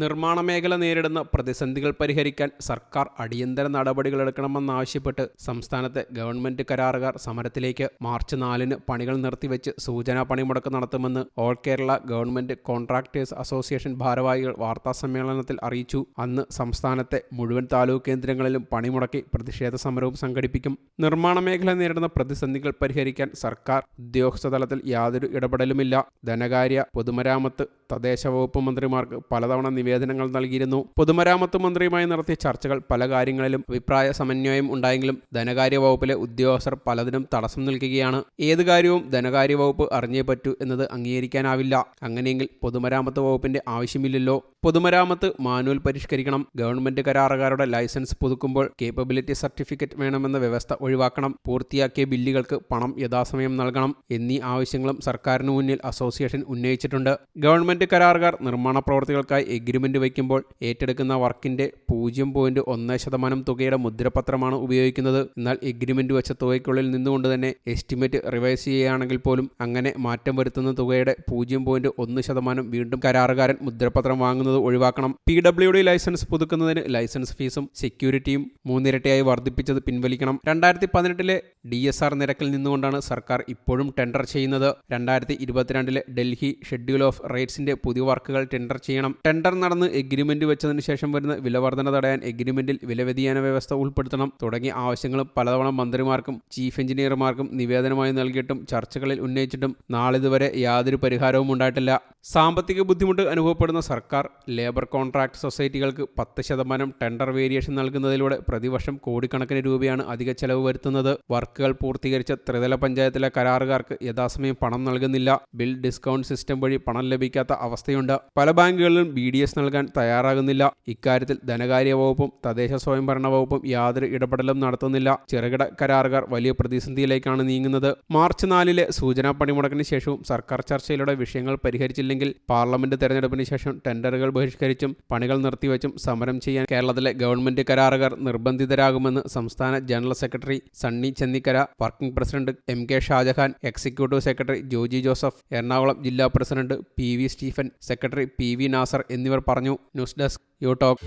നിർമ്മാണ മേഖല നേരിടുന്ന പ്രതിസന്ധികൾ പരിഹരിക്കാൻ സർക്കാർ അടിയന്തര നടപടികളെടുക്കണമെന്നാവശ്യപ്പെട്ട് സംസ്ഥാനത്തെ ഗവൺമെന്റ് കരാറുകാർ സമരത്തിലേക്ക് മാർച്ച് നാലിന് പണികൾ നിർത്തിവെച്ച് സൂചനാ പണിമുടക്ക് നടത്തുമെന്ന് all Kerala government contractors association ഭാരവാഹികൾ വാർത്താസമ്മേളനത്തിൽ അറിയിച്ചു. അന്ന് സംസ്ഥാനത്തെ മുഴുവൻ താലൂക്ക് കേന്ദ്രങ്ങളിലും പണിമുടക്കി പ്രതിഷേധ സമരവും സംഘടിപ്പിക്കും. നിർമ്മാണ മേഖല നേരിടുന്ന പ്രതിസന്ധികൾ പരിഹരിക്കാൻ സർക്കാർ ഉദ്യോഗസ്ഥ തലത്തിൽ യാതൊരു ഇടപെടലുമില്ല. ധനകാര്യ പൊതുമരാമത്ത് തദ്ദേശ വകുപ്പ് മന്ത്രിമാർക്ക് പലതവണ നിവേദനങ്ങൾ നൽകിയിരുന്നു. പൊതുമരാമത്ത് മന്ത്രിയുമായി നടത്തിയ ചർച്ചകൾ പല കാര്യങ്ങളിലും അഭിപ്രായ സമന്വയം ഉണ്ടായെങ്കിലും ധനകാര്യ വകുപ്പിലെ ഉദ്യോഗസ്ഥർ പലതിനും തടസ്സം നിൽക്കുകയാണ്. ഏത് കാര്യവും ധനകാര്യ വകുപ്പ് അറിഞ്ഞേ പറ്റൂ എന്നത് അംഗീകരിക്കാനാവില്ല. അങ്ങനെയെങ്കിൽ പൊതുമരാമത്ത് വകുപ്പിന്റെ ആവശ്യമില്ലല്ലോ. പൊതുമരാമത്ത് മാനുവൽ പരിഷ്കരിക്കണം. ഗവൺമെന്റ് കരാറുകാരുടെ ലൈസൻസ് പുതുക്കുമ്പോൾ കേപ്പബിലിറ്റി സർട്ടിഫിക്കറ്റ് വേണമെന്ന വ്യവസ്ഥ ഒഴിവാക്കണം. പൂർത്തിയാക്കിയ ബില്ലുകൾക്ക് പണം യഥാസമയം നൽകണം എന്നീ ആവശ്യങ്ങളും സർക്കാരിന് മുന്നിൽ അസോസിയേഷൻ ഉന്നയിച്ചിട്ടുണ്ട്. ഗവൺമെന്റ് കരാറുകാർ നിർമ്മാണ പ്രവർത്തികൾക്കായി എഗ്രിമെന്റ് വയ്ക്കുമ്പോൾ ഏറ്റെടുക്കുന്ന വർക്കിന്റെ പൂജ്യം പോയിന്റ് ഒന്ന് ശതമാനം തുകയുടെ മുദ്രപത്രമാണ് ഉപയോഗിക്കുന്നത്. എന്നാൽ എഗ്രിമെന്റ് വെച്ച തുകയ്ക്കുള്ളിൽ നിന്നുകൊണ്ട് തന്നെ എസ്റ്റിമേറ്റ് റിവൈസ് ചെയ്യുകയാണെങ്കിൽ പോലും അങ്ങനെ മാറ്റം വരുത്തുന്ന തുകയുടെ പൂജ്യം പോയിന്റ് ഒന്ന് ശതമാനം വീണ്ടും കരാറുകാരൻ മുദ്രപത്രം വാങ്ങുന്നത് ഒഴിവാക്കണം. പി ഡബ്ല്യു ഡി ലൈസൻസ് പുതുക്കുന്നതിന് ലൈസൻസ് ഫീസും സെക്യൂരിറ്റിയും മൂന്നിരട്ടിയായി വർദ്ധിപ്പിച്ചത് പിൻവലിക്കണം. രണ്ടായിരത്തി പതിനെട്ടിലെ ഡി എസ് ആർ നിരക്കിൽ നിന്നുകൊണ്ടാണ് സർക്കാർ ഇപ്പോഴും ടെൻഡർ ചെയ്യുന്നത്. രണ്ടായിരത്തി ഇരുപത്തിരണ്ടിലെ ഡൽഹി ഷെഡ്യൂൾ ഓഫ് റേറ്റ്സിന്റെ പുതിയ വർക്കുകൾ ടെൻഡർ ചെയ്യണം. ടെൻഡർ നടന്ന് എഗ്രിമെന്റ് വെച്ചതിന് ശേഷം വരുന്ന വിലവർധന തടയാൻ എഗ്രിമെന്റിൽ വിലവ്യതിയാന വ്യവസ്ഥ ഉൾപ്പെടുത്തണം. തുടങ്ങിയ ആവശ്യങ്ങളും പലതവണ മന്ത്രിമാർക്കും ചീഫ് എഞ്ചിനീയർമാർക്കും നിവേദനമായി നൽകിയിട്ടും ചർച്ചകളിൽ ഉന്നയിച്ചിട്ടും നാളിതുവരെ യാതൊരു പരിഹാരവും ഉണ്ടായിട്ടില്ല. സാമ്പത്തിക ബുദ്ധിമുട്ട് അനുഭവപ്പെടുന്ന സർക്കാർ ലേബർ കോൺട്രാക്ട് സൊസൈറ്റികൾക്ക് പത്ത് ശതമാനം ടെൻഡർ വേരിയേഷൻ നൽകുന്നതിലൂടെ പ്രതിവർഷം കോടിക്കണക്കിന് രൂപയാണ് അധിക ചെലവ് വരുത്തുന്നത്. വർക്കുകൾ പൂർത്തീകരിച്ച ത്രിതല പഞ്ചായത്തിലെ കരാറുകാർക്ക് യഥാസമയം പണം നൽകുന്നില്ല. ബിൽ ഡിസ്കൗണ്ട് സിസ്റ്റം വഴി പണം ലഭിക്കാത്ത അവസ്ഥയുണ്ട്. പല ബാങ്കുകളിലും ബി ഡി എസ് നൽകാൻ തയ്യാറാകുന്നില്ല. ഇക്കാര്യത്തിൽ ധനകാര്യ വകുപ്പും തദ്ദേശ സ്വയംഭരണ വകുപ്പും യാതൊരു ഇടപെടലും നടത്തുന്നില്ല. ചെറുകിട കരാറുകാർ വലിയ പ്രതിസന്ധിയിലേക്കാണ് നീങ്ങുന്നത്. മാർച്ച് നാലിലെ സൂചനാ പണിമുടക്കിന് ശേഷവും സർക്കാർ ചർച്ചയിലൂടെ വിഷയങ്ങൾ പരിഹരിച്ചില്ലെങ്കിൽ പാർലമെന്റ് തെരഞ്ഞെടുപ്പിന് ശേഷം ടെൻഡറുകൾ ബഹിഷ്കരിച്ചും പണികൾ നിർത്തിവെച്ചും സമരം ചെയ്യാൻ കേരളത്തിലെ ഗവൺമെന്റ് കരാറുകാർ നിർബന്ധിതരാകുമെന്ന് സംസ്ഥാന general secretary Sunny Chennikkara working president M K Shajahan executive secretary Joji Joseph Ernakulam ജില്ലാ president P V Stephen secretary P V Nasar എന്നിവർ പറഞ്ഞു. News desk you talk